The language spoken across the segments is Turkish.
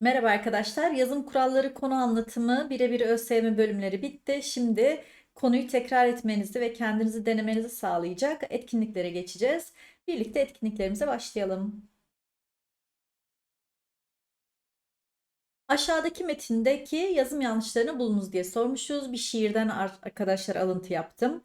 Merhaba arkadaşlar. Yazım kuralları konu anlatımı birebir ÖSYM bölümleri bitti. Şimdi konuyu tekrar etmenizi ve kendinizi denemenizi sağlayacak etkinliklere geçeceğiz. Birlikte etkinliklerimize başlayalım. Aşağıdaki metindeki yazım yanlışlarını bulunuz diye sormuşuz. Bir şiirden ar- arkadaşlar alıntı yaptım.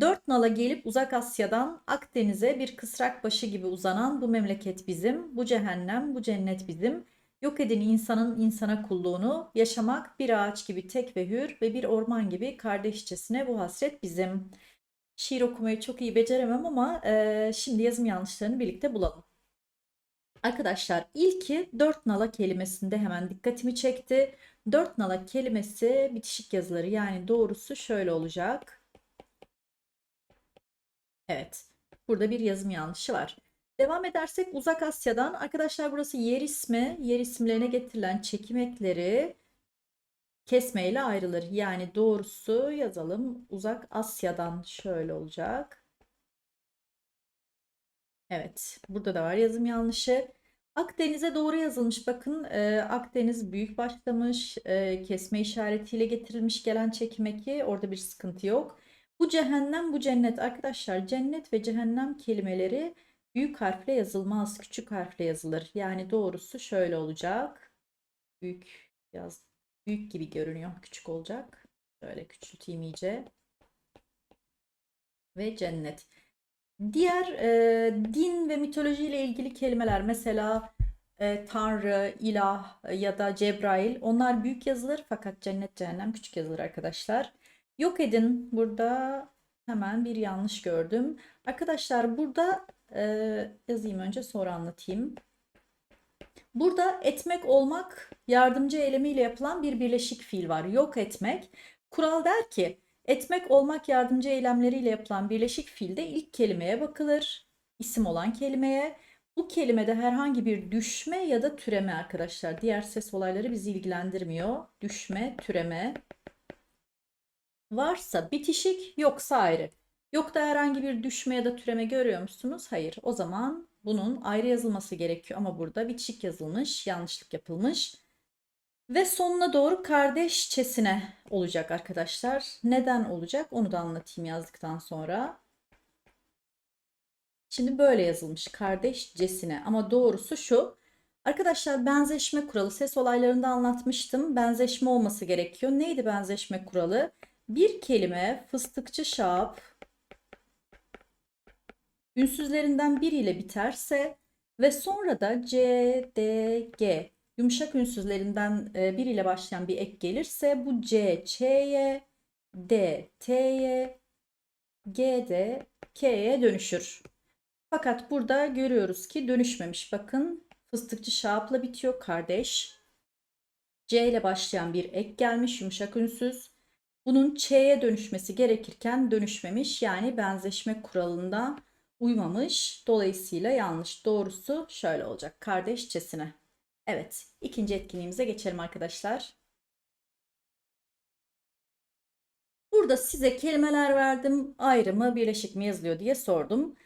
Dört nala gelip uzak Asya'dan Akdeniz'e bir kısrak başı gibi uzanan bu memleket bizim, bu cehennem, bu cennet bizim. Yok edin insanın insana kulluğunu, yaşamak bir ağaç gibi tek ve hür ve bir orman gibi kardeşçesine bu hasret bizim. Şiir okumayı çok iyi beceremem ama eee, şimdi yazım yanlışlarını birlikte bulalım. Arkadaşlar ilki dört nala kelimesinde hemen dikkatimi çekti. Dört nala kelimesi bitişik yazıları yani doğrusu şöyle olacak. Evet. Burada bir yazım yanlışı var. Devam edersek Uzak Asya'dan arkadaşlar burası yer ismi, yer isimlerine getirilen çekim ekleri kesmeyle ayrılır. Yani doğrusu yazalım. Uzak Asya'dan şöyle olacak. Evet, burada da var yazım yanlışı. Akdeniz'e doğru yazılmış. Bakın e, Akdeniz büyük başlamış. e, kesme işaretiyle getirilmiş gelen çekim eki. Orada bir sıkıntı yok. Bu cehennem, bu cennet. Arkadaşlar cennet ve cehennem kelimeleri büyük harfle yazılmaz, küçük harfle yazılır. Yani doğrusu şöyle olacak. Büyük yaz, büyük gibi görünüyor. Küçük olacak. Şöyle küçülteyim iyice. Ve cennet. Diğer e, din ve mitoloji ile ilgili kelimeler mesela e, Tanrı, ilah e, ya da Cebrail onlar büyük yazılır fakat cennet cehennem küçük yazılır arkadaşlar. Yok edin burada hemen bir yanlış gördüm. Arkadaşlar burada e, yazayım önce sonra anlatayım. Burada etmek olmak yardımcı eylemiyle yapılan bir birleşik fiil var. Yok etmek. Kural der ki etmek olmak yardımcı eylemleriyle yapılan birleşik fiilde ilk kelimeye bakılır. İsim olan kelimeye. Bu kelimede herhangi bir düşme ya da türeme arkadaşlar. Diğer ses olayları bizi ilgilendirmiyor. Düşme, türeme. Varsa bitişik, yoksa ayrı. Yok da herhangi bir düşme ya da türeme görüyor musunuz? Hayır. O zaman bunun ayrı yazılması gerekiyor ama burada bitişik yazılmış, yanlışlık yapılmış. Ve sonuna doğru kardeşçesine olacak arkadaşlar. Neden olacak onu da anlatayım yazdıktan sonra. Şimdi böyle yazılmış kardeşcesine ama doğrusu şu. Arkadaşlar benzeşme kuralı ses olaylarında anlatmıştım. Benzeşme olması gerekiyor. Neydi benzeşme kuralı? Bir kelime fıstıkçı şap ünsüzlerinden biriyle biterse ve sonra da C, D, G yumuşak ünsüzlerinden e, biriyle başlayan bir ek gelirse bu C, Ç'ye, D, T'ye, G de K'ye dönüşür. Fakat burada görüyoruz ki dönüşmemiş. Bakın fıstıkçı şapla bitiyor kardeş. C ile başlayan bir ek gelmiş yumuşak ünsüz. Bunun Ç'ye dönüşmesi gerekirken dönüşmemiş. Yani benzeşme kuralında uymamış. Dolayısıyla yanlış. Doğrusu şöyle olacak. Kardeşçesine. Evet, ikinci etkinliğimize geçelim arkadaşlar. Burada size kelimeler verdim. Ayrı mı, birleşik mi yazılıyor diye sordum.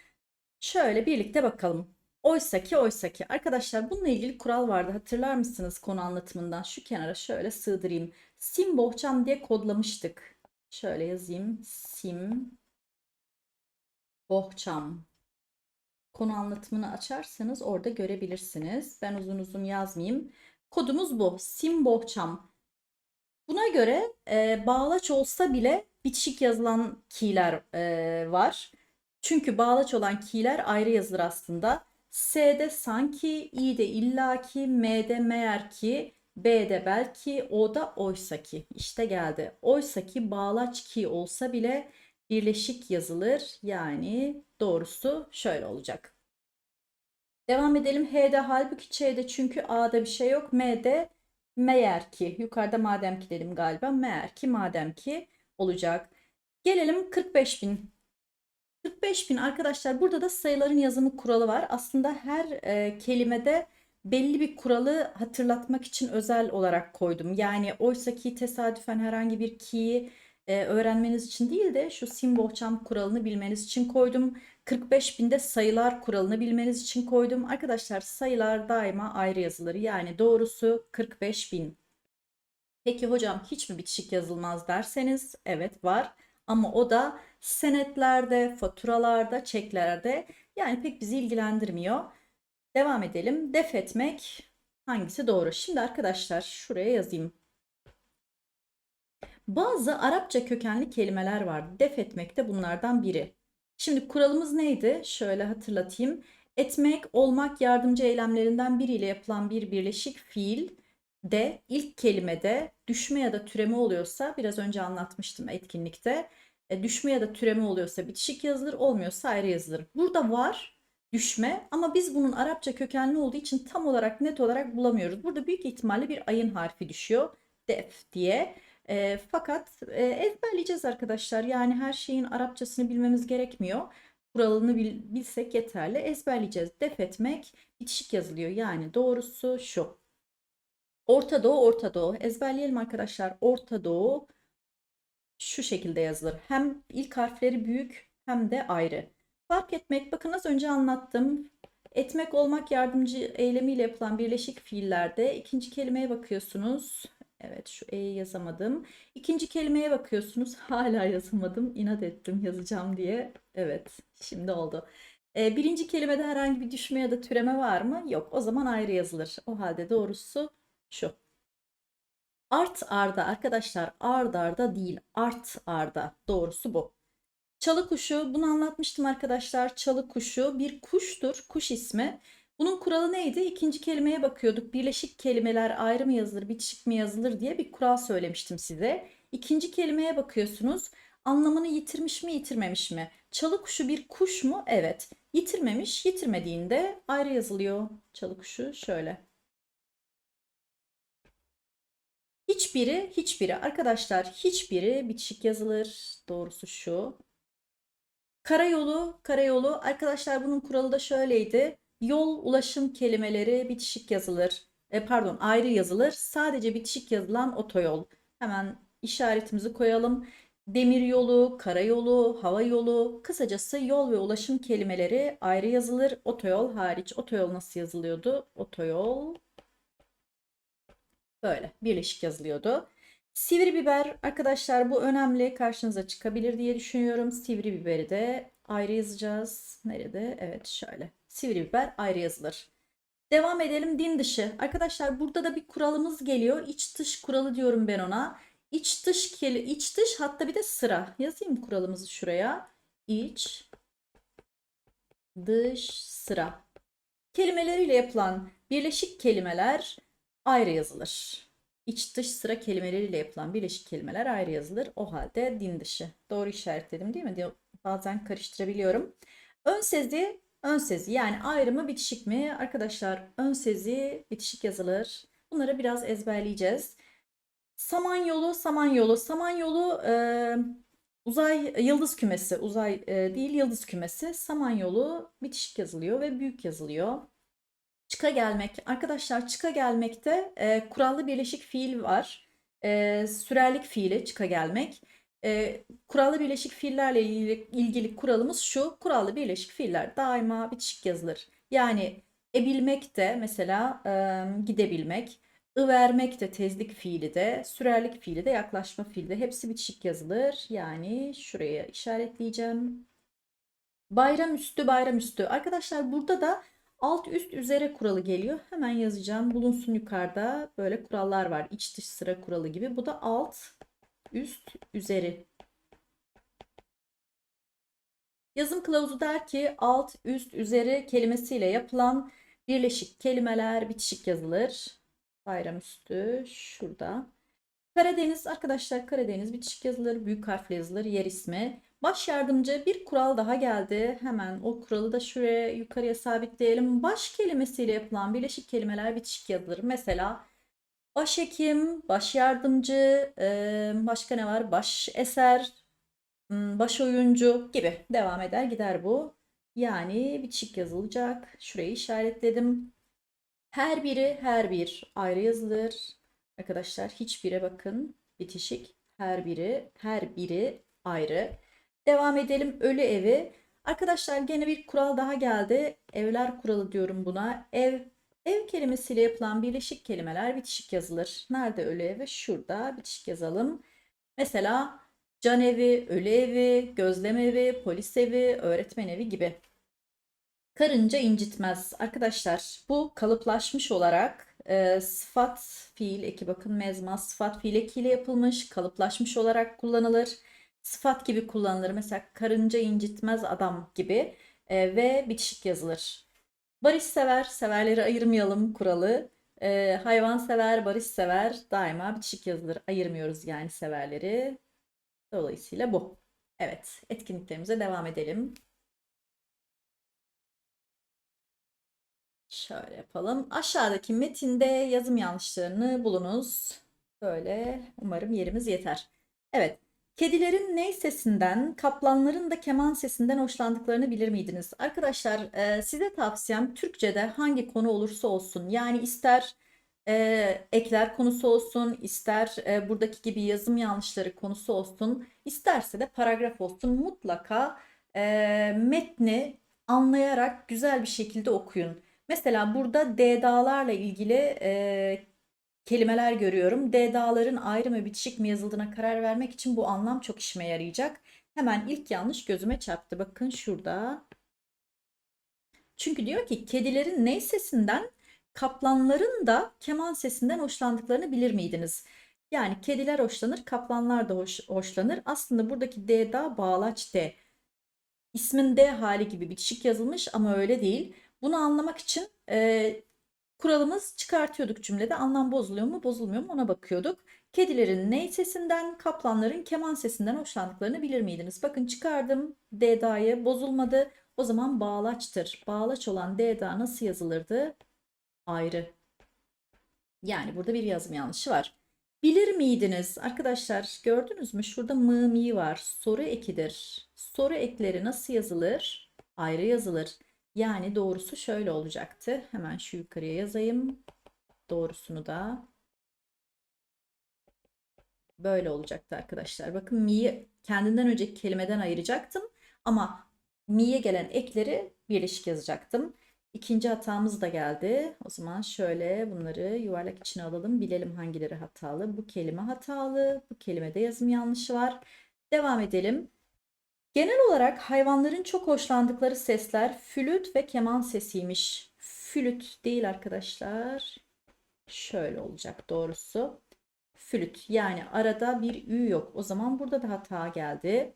Şöyle birlikte bakalım. Oysaki oysaki. Arkadaşlar bununla ilgili kural vardı. Hatırlar mısınız konu anlatımından? Şu kenara şöyle sığdırayım. Sim bohçam diye kodlamıştık. Şöyle yazayım. Sim bohçam. Konu anlatımını açarsanız orada görebilirsiniz. Ben uzun uzun yazmayayım. Kodumuz bu. Sim bohçam. Buna göre e, bağlaç olsa bile bitişik yazılan key'ler e, var. Çünkü bağlaç olan key'ler ayrı yazılır aslında. S'de sanki, İ'de illaki, M'de meğer ki, B'de belki, O'da oysa ki. İşte geldi. Oysa ki bağlaç key olsa bile birleşik yazılır. Yani doğrusu şöyle olacak. Devam edelim. H'de halbuki Ç'de çünkü A'da bir şey yok. M'de meğer ki. Yukarıda madem ki dedim galiba. Meğer ki madem ki olacak. Gelelim 45 bin. 45 bin arkadaşlar burada da sayıların yazımı kuralı var. Aslında her e, kelimede belli bir kuralı hatırlatmak için özel olarak koydum. Yani oysa ki tesadüfen herhangi bir ki'yi e, öğrenmeniz için değil de şu sim bohçam kuralını bilmeniz için koydum. 45 binde sayılar kuralını bilmeniz için koydum. Arkadaşlar sayılar daima ayrı yazılır. Yani doğrusu 45 bin. Peki hocam hiç mi bitişik yazılmaz derseniz evet var. Ama o da senetlerde, faturalarda, çeklerde yani pek bizi ilgilendirmiyor. Devam edelim. Def etmek hangisi doğru? Şimdi arkadaşlar şuraya yazayım. Bazı Arapça kökenli kelimeler var. Def etmek de bunlardan biri. Şimdi kuralımız neydi? Şöyle hatırlatayım. Etmek, olmak yardımcı eylemlerinden biriyle yapılan bir birleşik fiil de ilk kelimede düşme ya da türeme oluyorsa biraz önce anlatmıştım etkinlikte. E, düşme ya da türeme oluyorsa bitişik yazılır, olmuyorsa ayrı yazılır. Burada var düşme ama biz bunun Arapça kökenli olduğu için tam olarak net olarak bulamıyoruz. Burada büyük ihtimalle bir ayın harfi düşüyor. Def diye. E, fakat e, ezberleyeceğiz arkadaşlar. Yani her şeyin Arapçasını bilmemiz gerekmiyor. Kuralını bil, bilsek yeterli. Ezberleyeceğiz. Def etmek bitişik yazılıyor. Yani doğrusu şu. Orta Doğu, Orta Doğu. Ezberleyelim arkadaşlar. Orta Doğu şu şekilde yazılır. Hem ilk harfleri büyük hem de ayrı. Fark etmek, bakın az önce anlattım. Etmek olmak yardımcı eylemiyle yapılan birleşik fiillerde ikinci kelimeye bakıyorsunuz. Evet şu E'yi yazamadım. İkinci kelimeye bakıyorsunuz. Hala yazamadım. İnat ettim yazacağım diye. Evet şimdi oldu. Ee, birinci kelimede herhangi bir düşme ya da türeme var mı? Yok. O zaman ayrı yazılır. O halde doğrusu şu. Art arda arkadaşlar ard arda değil art arda doğrusu bu. Çalı kuşu bunu anlatmıştım arkadaşlar. Çalı kuşu bir kuştur kuş ismi. Bunun kuralı neydi? İkinci kelimeye bakıyorduk. Birleşik kelimeler ayrı mı yazılır, bitişik mi yazılır diye bir kural söylemiştim size. İkinci kelimeye bakıyorsunuz. Anlamını yitirmiş mi, yitirmemiş mi? Çalı kuşu bir kuş mu? Evet. Yitirmemiş, yitirmediğinde ayrı yazılıyor. Çalı kuşu şöyle. Hiçbiri, hiçbiri. Arkadaşlar hiçbiri bitişik yazılır. Doğrusu şu. Karayolu, karayolu. Arkadaşlar bunun kuralı da şöyleydi. Yol, ulaşım kelimeleri bitişik yazılır. E, pardon, ayrı yazılır. Sadece bitişik yazılan otoyol. Hemen işaretimizi koyalım. Demir yolu, karayolu, hava yolu, kısacası yol ve ulaşım kelimeleri ayrı yazılır. Otoyol hariç. Otoyol nasıl yazılıyordu? Otoyol Böyle birleşik yazılıyordu. Sivri biber arkadaşlar bu önemli karşınıza çıkabilir diye düşünüyorum. Sivri biberi de ayrı yazacağız. Nerede? Evet şöyle. Sivri biber ayrı yazılır. Devam edelim din dışı. Arkadaşlar burada da bir kuralımız geliyor. İç dış kuralı diyorum ben ona. İç dış keli iç dış hatta bir de sıra. Yazayım kuralımızı şuraya. İç dış sıra. Kelimeleriyle yapılan birleşik kelimeler ayrı yazılır. İç dış sıra kelimeleriyle yapılan birleşik kelimeler ayrı yazılır. O halde din dışı. Doğru işaretledim değil mi? Bazen karıştırabiliyorum. Ön sezi, ön sezi yani ayrımı bitişik mi? Arkadaşlar ön sezi bitişik yazılır. Bunları biraz ezberleyeceğiz. Samanyolu, Samanyolu. Samanyolu e, uzay yıldız kümesi. Uzay e, değil yıldız kümesi. Samanyolu bitişik yazılıyor ve büyük yazılıyor. Çıka gelmek. Arkadaşlar çıka gelmekte e, kurallı birleşik fiil var. E, sürerlik fiili çıka gelmek. E, kurallı birleşik fiillerle ilgili, ilgili kuralımız şu. Kurallı birleşik fiiller daima bitişik yazılır. Yani ebilmek de mesela e, gidebilmek. I vermek de tezlik fiili de, sürerlik fiili de, yaklaşma fiili de hepsi bitişik yazılır. Yani şuraya işaretleyeceğim. Bayram üstü, bayram üstü. Arkadaşlar burada da Alt üst üzere kuralı geliyor. Hemen yazacağım. Bulunsun yukarıda. Böyle kurallar var. İç dış sıra kuralı gibi. Bu da alt üst üzeri. Yazım kılavuzu der ki alt üst üzeri kelimesiyle yapılan birleşik kelimeler bitişik yazılır. Bayramüstü şurada. Karadeniz arkadaşlar Karadeniz bitişik yazılır. Büyük harfle yazılır. Yer ismi. Baş yardımcı bir kural daha geldi. Hemen o kuralı da şuraya yukarıya sabitleyelim. Baş kelimesiyle yapılan birleşik kelimeler bitişik yazılır. Mesela başhekim, baş yardımcı, başka ne var? Baş eser, baş oyuncu gibi devam eder gider bu. Yani bitişik yazılacak. Şurayı işaretledim. Her biri her bir ayrı yazılır. Arkadaşlar hiçbire bakın. Bitişik her biri her biri ayrı. Devam edelim ölü evi. Arkadaşlar gene bir kural daha geldi. Evler kuralı diyorum buna. Ev Ev kelimesiyle yapılan birleşik kelimeler bitişik yazılır. Nerede ölü evi? Şurada bitişik yazalım. Mesela can evi, ölü evi, gözlem evi, polis evi, öğretmen evi gibi. Karınca incitmez. Arkadaşlar bu kalıplaşmış olarak e, sıfat fiil eki bakın mezma sıfat fiil ekiyle yapılmış kalıplaşmış olarak kullanılır. Sıfat gibi kullanılır. Mesela karınca incitmez adam gibi e, ve bitişik yazılır. Barış sever, severleri ayırmayalım kuralı. E, hayvan sever, barış sever daima bitişik yazılır. Ayırmıyoruz yani severleri. Dolayısıyla bu. Evet, etkinliklerimize devam edelim. Şöyle yapalım. Aşağıdaki metinde yazım yanlışlarını bulunuz. Böyle umarım yerimiz yeter. Evet. Kedilerin ney sesinden, kaplanların da keman sesinden hoşlandıklarını bilir miydiniz? Arkadaşlar e, size tavsiyem Türkçe'de hangi konu olursa olsun yani ister e, ekler konusu olsun, ister e, buradaki gibi yazım yanlışları konusu olsun, isterse de paragraf olsun mutlaka e, metni anlayarak güzel bir şekilde okuyun. Mesela burada D-dağlarla ilgili e, kelimeler görüyorum. D-dağların ayrı mı bitişik mi yazıldığına karar vermek için bu anlam çok işime yarayacak. Hemen ilk yanlış gözüme çarptı. Bakın şurada. Çünkü diyor ki kedilerin ney sesinden, kaplanların da keman sesinden hoşlandıklarını bilir miydiniz? Yani kediler hoşlanır, kaplanlar da hoş, hoşlanır. Aslında buradaki D da bağlaç D. İsmin D hali gibi bitişik yazılmış ama öyle değil. Bunu anlamak için e, kuralımız çıkartıyorduk cümlede. Anlam bozuluyor mu bozulmuyor mu ona bakıyorduk. Kedilerin ney sesinden, kaplanların keman sesinden hoşlandıklarını bilir miydiniz? Bakın çıkardım D'da'yı bozulmadı. O zaman bağlaçtır. Bağlaç olan D'da nasıl yazılırdı? Ayrı. Yani burada bir yazım yanlışı var. Bilir miydiniz? Arkadaşlar gördünüz mü? Şurada mı mi var. Soru ekidir. Soru ekleri nasıl yazılır? Ayrı yazılır. Yani doğrusu şöyle olacaktı. Hemen şu yukarıya yazayım. Doğrusunu da böyle olacaktı arkadaşlar. Bakın mi'yi kendinden önceki kelimeden ayıracaktım. Ama mi'ye gelen ekleri birleşik yazacaktım. İkinci hatamız da geldi. O zaman şöyle bunları yuvarlak içine alalım. Bilelim hangileri hatalı. Bu kelime hatalı. Bu kelimede yazım yanlışı var. Devam edelim. Genel olarak hayvanların çok hoşlandıkları sesler flüt ve keman sesiymiş. Flüt değil arkadaşlar. Şöyle olacak doğrusu. Flüt yani arada bir ü yok. O zaman burada da hata geldi.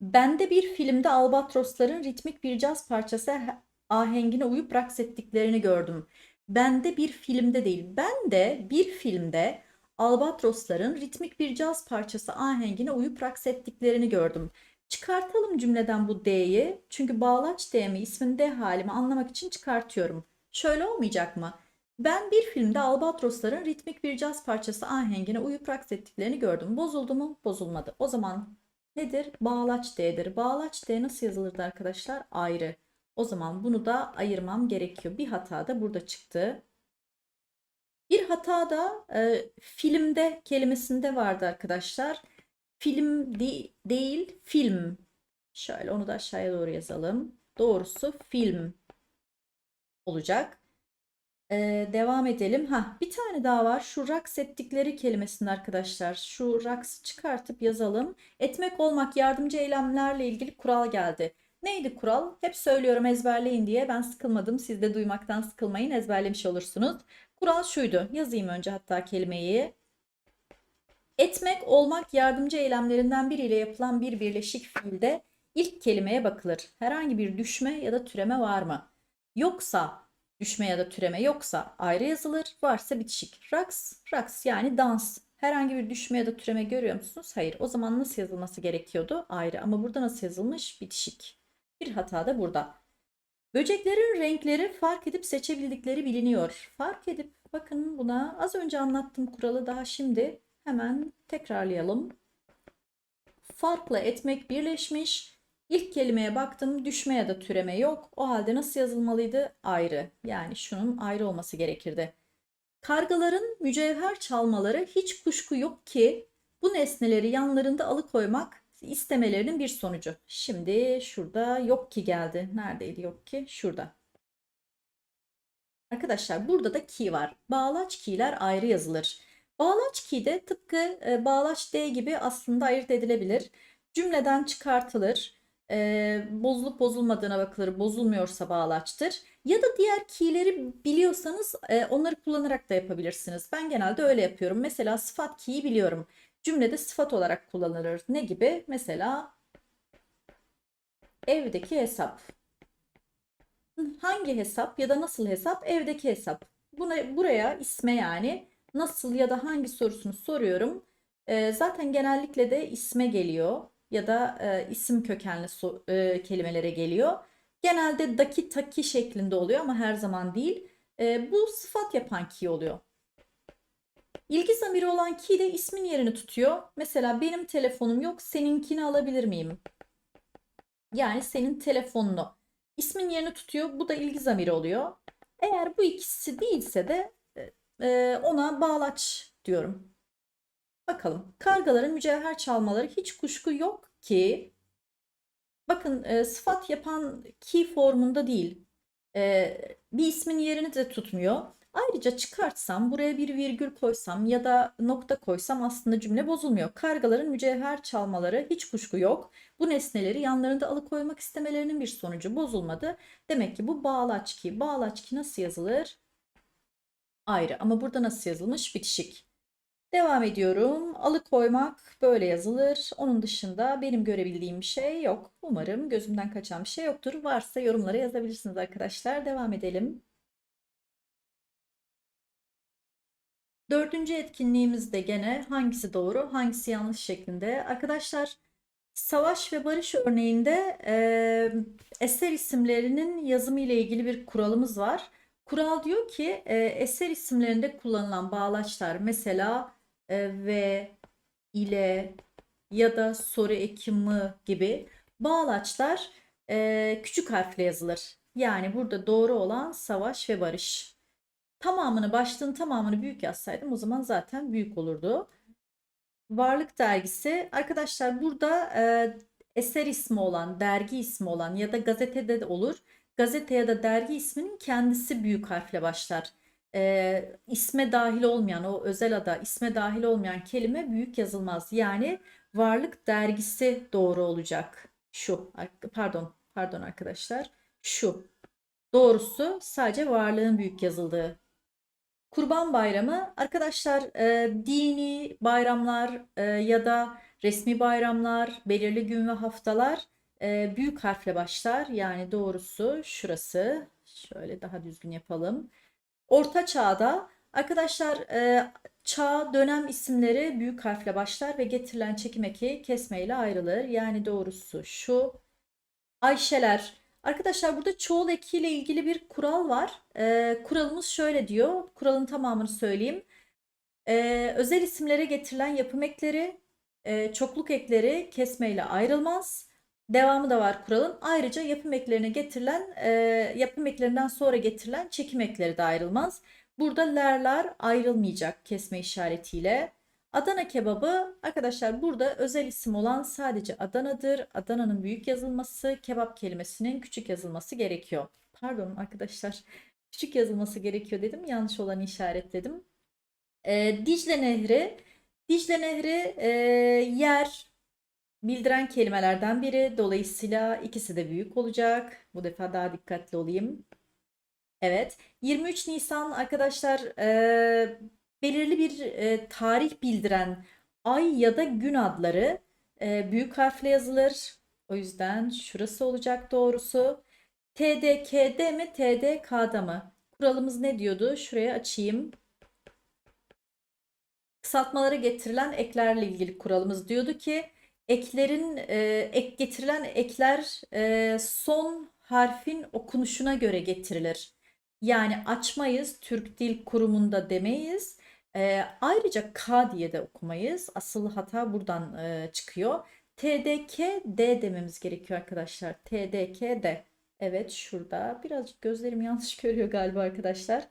Bende bir filmde albatrosların ritmik bir caz parçası ahengine uyup raks ettiklerini gördüm. Bende bir filmde değil. Ben de bir filmde albatrosların ritmik bir caz parçası ahengine uyup raks ettiklerini gördüm. Çıkartalım cümleden bu D'yi. Çünkü bağlaç D'mi ismin D halimi anlamak için çıkartıyorum. Şöyle olmayacak mı? Ben bir filmde albatrosların ritmik bir caz parçası ahengine uyup raks ettiklerini gördüm. Bozuldu mu? Bozulmadı. O zaman nedir? Bağlaç D'dir. Bağlaç D nasıl yazılırdı arkadaşlar? Ayrı. O zaman bunu da ayırmam gerekiyor. Bir hata da burada çıktı. Bir hata da e, filmde kelimesinde vardı arkadaşlar. Film de değil, film. Şöyle onu da aşağıya doğru yazalım. Doğrusu film olacak. Ee, devam edelim. Ha, bir tane daha var. Şu raks ettikleri kelimesinde arkadaşlar. Şu raks çıkartıp yazalım. Etmek olmak yardımcı eylemlerle ilgili kural geldi. Neydi kural? Hep söylüyorum ezberleyin diye. Ben sıkılmadım. Siz de duymaktan sıkılmayın. Ezberlemiş olursunuz. Kural şuydu. Yazayım önce hatta kelimeyi. Etmek, olmak yardımcı eylemlerinden biriyle yapılan bir birleşik fiilde ilk kelimeye bakılır. Herhangi bir düşme ya da türeme var mı? Yoksa düşme ya da türeme yoksa ayrı yazılır. Varsa bitişik. Raks, raks yani dans. Herhangi bir düşme ya da türeme görüyor musunuz? Hayır. O zaman nasıl yazılması gerekiyordu? Ayrı. Ama burada nasıl yazılmış? Bitişik. Bir hata da burada. Böceklerin renkleri fark edip seçebildikleri biliniyor. Fark edip bakın buna az önce anlattım kuralı daha şimdi Hemen tekrarlayalım. Farklı etmek birleşmiş. İlk kelimeye baktım düşme ya da türeme yok. O halde nasıl yazılmalıydı? Ayrı. Yani şunun ayrı olması gerekirdi. Kargaların mücevher çalmaları hiç kuşku yok ki bu nesneleri yanlarında alıkoymak istemelerinin bir sonucu. Şimdi şurada yok ki geldi. Neredeydi yok ki? Şurada. Arkadaşlar burada da key var. Bağlaç key'ler ayrı yazılır. Bağlaç key de tıpkı e, bağlaç D gibi aslında ayırt edilebilir. Cümleden çıkartılır. E, bozulup bozulmadığına bakılır. Bozulmuyorsa bağlaçtır. Ya da diğer key'leri biliyorsanız e, onları kullanarak da yapabilirsiniz. Ben genelde öyle yapıyorum. Mesela sıfat key'i biliyorum. Cümlede sıfat olarak kullanılır. Ne gibi? Mesela evdeki hesap. Hangi hesap ya da nasıl hesap? Evdeki hesap. Buna, buraya isme yani nasıl ya da hangi sorusunu soruyorum. Ee, zaten genellikle de isme geliyor ya da e, isim kökenli e, kelimelere geliyor. Genelde daki taki şeklinde oluyor ama her zaman değil. E, bu sıfat yapan ki oluyor. İlgi zamiri olan ki de ismin yerini tutuyor. Mesela benim telefonum yok, seninkini alabilir miyim? Yani senin telefonunu. İsmin yerini tutuyor. Bu da ilgi zamiri oluyor. Eğer bu ikisi değilse de e, ona bağlaç diyorum. Bakalım. Kargaların mücevher çalmaları hiç kuşku yok ki. Bakın e, sıfat yapan ki formunda değil. E, bir ismin yerini de tutmuyor. Ayrıca çıkartsam, buraya bir virgül koysam ya da nokta koysam aslında cümle bozulmuyor. Kargaların mücevher çalmaları hiç kuşku yok. Bu nesneleri yanlarında alıkoymak istemelerinin bir sonucu bozulmadı. Demek ki bu bağlaç ki. Bağlaç ki nasıl yazılır? Ayrı ama burada nasıl yazılmış? Bitişik. Devam ediyorum. Alıkoymak böyle yazılır. Onun dışında benim görebildiğim bir şey yok. Umarım gözümden kaçan bir şey yoktur. Varsa yorumlara yazabilirsiniz arkadaşlar. Devam edelim. Dördüncü etkinliğimiz de gene hangisi doğru, hangisi yanlış şeklinde. Arkadaşlar savaş ve barış örneğinde e, eser isimlerinin yazımı ile ilgili bir kuralımız var. Kural diyor ki e, eser isimlerinde kullanılan bağlaçlar mesela e, ve, ile ya da soru eki mı gibi bağlaçlar e, küçük harfle yazılır. Yani burada doğru olan savaş ve barış. Tamamını başlığın tamamını büyük yazsaydım o zaman zaten büyük olurdu. Varlık dergisi. Arkadaşlar burada e, eser ismi olan, dergi ismi olan ya da gazetede de olur. Gazete ya da dergi isminin kendisi büyük harfle başlar. E, isme dahil olmayan, o özel ada isme dahil olmayan kelime büyük yazılmaz. Yani varlık dergisi doğru olacak. Şu, pardon, pardon arkadaşlar. Şu. Doğrusu sadece varlığın büyük yazıldığı Kurban Bayramı arkadaşlar e, dini bayramlar e, ya da resmi bayramlar, belirli gün ve haftalar e, büyük harfle başlar. Yani doğrusu şurası. Şöyle daha düzgün yapalım. Orta çağda arkadaşlar e, çağ dönem isimleri büyük harfle başlar ve getirilen çekim eki kesmeyle ayrılır. Yani doğrusu şu. Ayşeler Arkadaşlar burada çoğul ekiyle ilgili bir kural var. Ee, kuralımız şöyle diyor. Kuralın tamamını söyleyeyim. Ee, özel isimlere getirilen yapım ekleri, e, çokluk ekleri kesmeyle ayrılmaz. Devamı da var kuralın. Ayrıca yapım eklerine getirilen, e, yapım eklerinden sonra getirilen çekim ekleri de ayrılmaz. Burada lerler ayrılmayacak kesme işaretiyle. Adana kebabı arkadaşlar burada özel isim olan sadece Adana'dır. Adana'nın büyük yazılması, kebap kelimesinin küçük yazılması gerekiyor. Pardon arkadaşlar. Küçük yazılması gerekiyor dedim. Yanlış olanı işaretledim. Ee, Dicle Nehri. Dicle Nehri e, yer bildiren kelimelerden biri. Dolayısıyla ikisi de büyük olacak. Bu defa daha dikkatli olayım. Evet. 23 Nisan arkadaşlar e, belirli bir e, tarih bildiren ay ya da gün adları e, büyük harfle yazılır. O yüzden şurası olacak doğrusu. TDK'de mi TDK'da mı? Kuralımız ne diyordu? Şuraya açayım. Kısaltmalara getirilen eklerle ilgili kuralımız diyordu ki eklerin e, ek getirilen ekler e, son harfin okunuşuna göre getirilir. Yani açmayız, Türk Dil Kurumu'nda demeyiz. E, ayrıca K diye de okumayız. Asıl hata buradan e, çıkıyor. TDK D dememiz gerekiyor arkadaşlar. TDK D. Evet şurada. Birazcık gözlerim yanlış görüyor galiba arkadaşlar.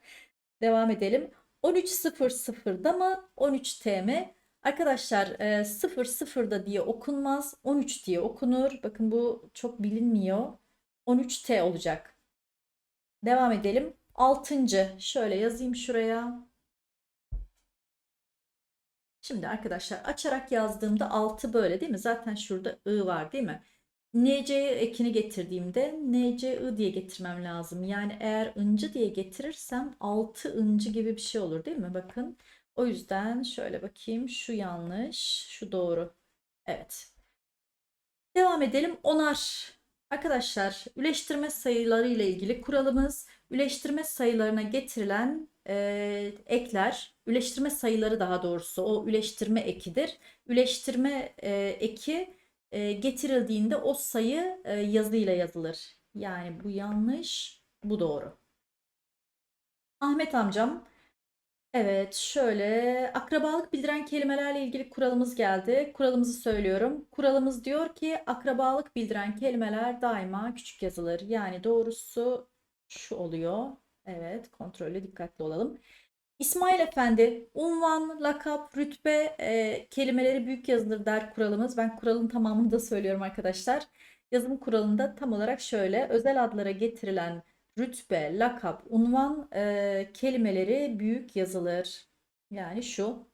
Devam edelim. 13.00'da mı 13T mi? Arkadaşlar e, 0 0 da diye okunmaz. 13 diye okunur. Bakın bu çok bilinmiyor. 13T olacak. Devam edelim. 6. Şöyle yazayım şuraya. Şimdi arkadaşlar açarak yazdığımda 6 böyle değil mi? Zaten şurada I var değil mi? NC'ye ekini getirdiğimde NCI diye getirmem lazım. Yani eğer ıncı diye getirirsem 6 ıncı gibi bir şey olur değil mi? Bakın. O yüzden şöyle bakayım. Şu yanlış, şu doğru. Evet. Devam edelim. Onar. Arkadaşlar, üleştirme sayıları ile ilgili kuralımız üleştirme sayılarına getirilen e, ekler, üleştirme sayıları daha doğrusu o üleştirme ekidir. Üleştirme e, eki e, getirildiğinde o sayı e, yazıyla yazılır. Yani bu yanlış, bu doğru. Ahmet amcam Evet, şöyle akrabalık bildiren kelimelerle ilgili kuralımız geldi. Kuralımızı söylüyorum. Kuralımız diyor ki akrabalık bildiren kelimeler daima küçük yazılır. Yani doğrusu şu oluyor. Evet, kontrollü dikkatli olalım. İsmail Efendi, unvan, lakap, rütbe e, kelimeleri büyük yazılır der kuralımız. Ben kuralın tamamını da söylüyorum arkadaşlar. Yazım kuralında tam olarak şöyle özel adlara getirilen rütbe, lakap, unvan e, kelimeleri büyük yazılır. Yani şu.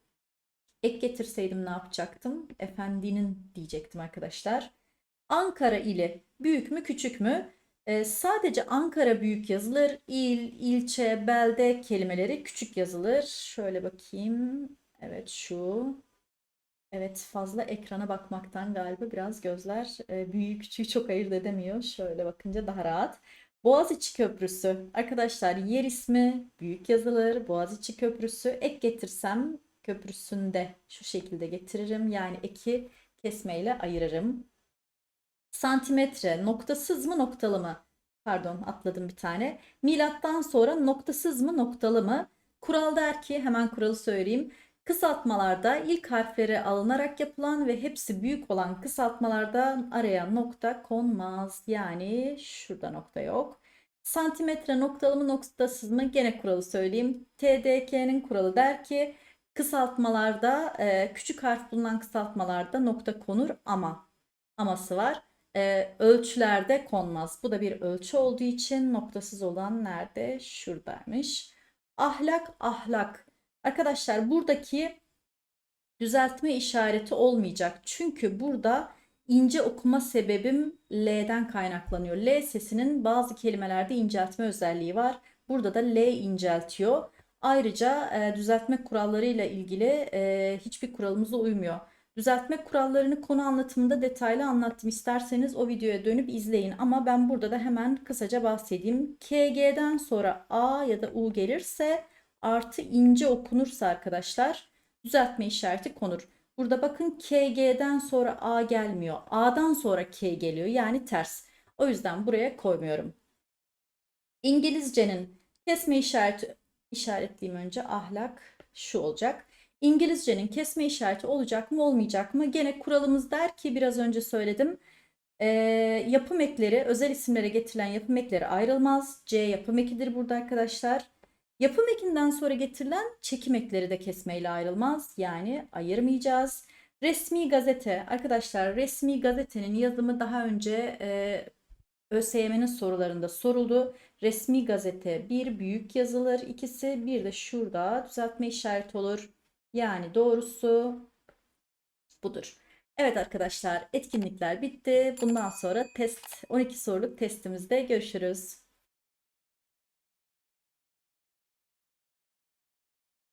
Ek getirseydim ne yapacaktım? Efendinin diyecektim arkadaşlar. Ankara ili büyük mü küçük mü? E, sadece Ankara büyük yazılır. İl, ilçe, belde kelimeleri küçük yazılır. Şöyle bakayım. Evet şu. Evet fazla ekrana bakmaktan galiba biraz gözler e, büyüğü küçüğü çok ayırt edemiyor. Şöyle bakınca daha rahat. Boğaziçi Köprüsü. Arkadaşlar yer ismi büyük yazılır. Boğaziçi Köprüsü. Ek getirsem köprüsünde şu şekilde getiririm. Yani eki kesmeyle ayırırım. Santimetre noktasız mı noktalı mı? Pardon atladım bir tane. Milattan sonra noktasız mı noktalı mı? Kural der ki hemen kuralı söyleyeyim. Kısaltmalarda ilk harfleri alınarak yapılan ve hepsi büyük olan kısaltmalarda araya nokta konmaz. Yani şurada nokta yok. Santimetre noktalı mı noktasız mı? Gene kuralı söyleyeyim. TDK'nin kuralı der ki kısaltmalarda e, küçük harf bulunan kısaltmalarda nokta konur ama aması var. E, ölçülerde konmaz. Bu da bir ölçü olduğu için noktasız olan nerede? Şuradaymış. Ahlak ahlak. Arkadaşlar buradaki düzeltme işareti olmayacak. Çünkü burada ince okuma sebebim L'den kaynaklanıyor. L sesinin bazı kelimelerde inceltme özelliği var. Burada da L inceltiyor. Ayrıca e, düzeltme kurallarıyla ilgili e, hiçbir kuralımıza uymuyor. Düzeltme kurallarını konu anlatımında detaylı anlattım. İsterseniz o videoya dönüp izleyin. Ama ben burada da hemen kısaca bahsedeyim. KG'den sonra A ya da U gelirse artı ince okunursa arkadaşlar düzeltme işareti konur. Burada bakın KG'den sonra A gelmiyor. A'dan sonra K geliyor. Yani ters. O yüzden buraya koymuyorum. İngilizcenin kesme işareti işaretleyeyim önce ahlak şu olacak. İngilizcenin kesme işareti olacak mı olmayacak mı? Gene kuralımız der ki biraz önce söyledim. E, yapım ekleri özel isimlere getirilen yapım ekleri ayrılmaz. C yapım ekidir burada arkadaşlar. Yapım ekinden sonra getirilen çekim ekleri de kesmeyle ayrılmaz. Yani ayırmayacağız. Resmi gazete. Arkadaşlar resmi gazetenin yazımı daha önce e, ÖSYM'nin sorularında soruldu. Resmi gazete bir büyük yazılır. ikisi bir de şurada düzeltme işareti olur. Yani doğrusu budur. Evet arkadaşlar etkinlikler bitti. Bundan sonra test 12 soruluk testimizde görüşürüz.